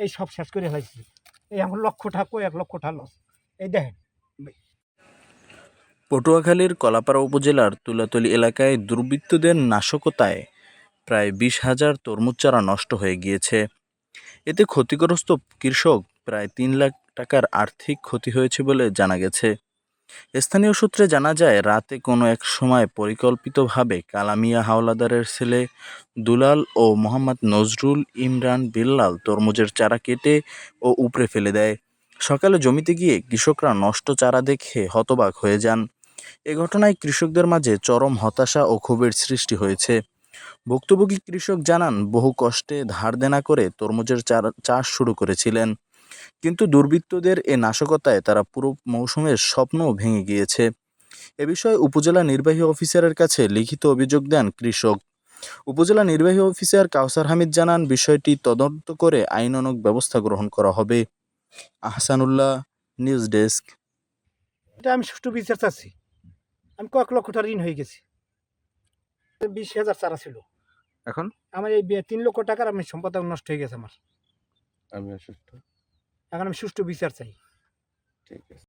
এই সব শেষ করে ফেলাইছি। এই আমার লক্ষ টাকা এক লক্ষ লস এই দেখেন। পটুয়াখালীর কলাপাড়া উপজেলার তুলাতলি এলাকায় দুর্বৃত্তদের নাশকতায় প্রায় বিশ হাজার তরমুজ চারা নষ্ট হয়ে গিয়েছে। এতে ক্ষতিগ্রস্ত কৃষক প্রায় তিন লাখ টাকার আর্থিক ক্ষতি হয়েছে বলে জানা গেছে। স্থানীয় সূত্রে জানা যায়, রাতে কোনো এক সময় পরিকল্পিতভাবে কালামিয়া হাওলাদারের ছেলে দুলাল ও মোহাম্মদ নজরুল ইমরান বিল্লাল তরমুজের চারা কেটে ও উপড়ে ফেলে দেয়। সকালে জমিতে গিয়ে কৃষকরা নষ্ট চারা দেখে হতবাক হয়ে যান। এ ঘটনায় কৃষকদের মাঝে চরম হতাশা ও ক্ষোভের সৃষ্টি হয়েছে। ভুক্তভোগী কৃষক জানান, বহু কষ্টে ধার দেনা করে তরমুজের চারা, চাষ শুরু করেছিলেন। কিন্তু দুর্বৃত্তদের এ নাশকতায় তারা পুরো মৌসুমের স্বপ্নও ভেঙে গিয়েছে। এ বিষয়ে উপজেলা নির্বাহী অফিসারের কাছে লিখিত অভিযোগ দেন কৃষক। উপজেলা নির্বাহী অফিসার কাউসার হামিদ জানান বিষয়টি তদন্ত করে আইনানুগ ব্যবস্থা গ্রহণ করা হবে। Ahsanullah news desk. এটা আমি সুষ্ঠু বিচার চাচ্ছি। আমি কয়েক লক্ষ টাকা ঋণ হয়ে গেছি। বিশ হাজার চারা ছিল। এখন? আমার এই তিন লক্ষ টাকার আমি সম্পদ নষ্ট হয়ে গেছে আমার। আমি অসুস্থ। এখন আমি সুষ্ঠু বিচার চাই। ঠিক আছে।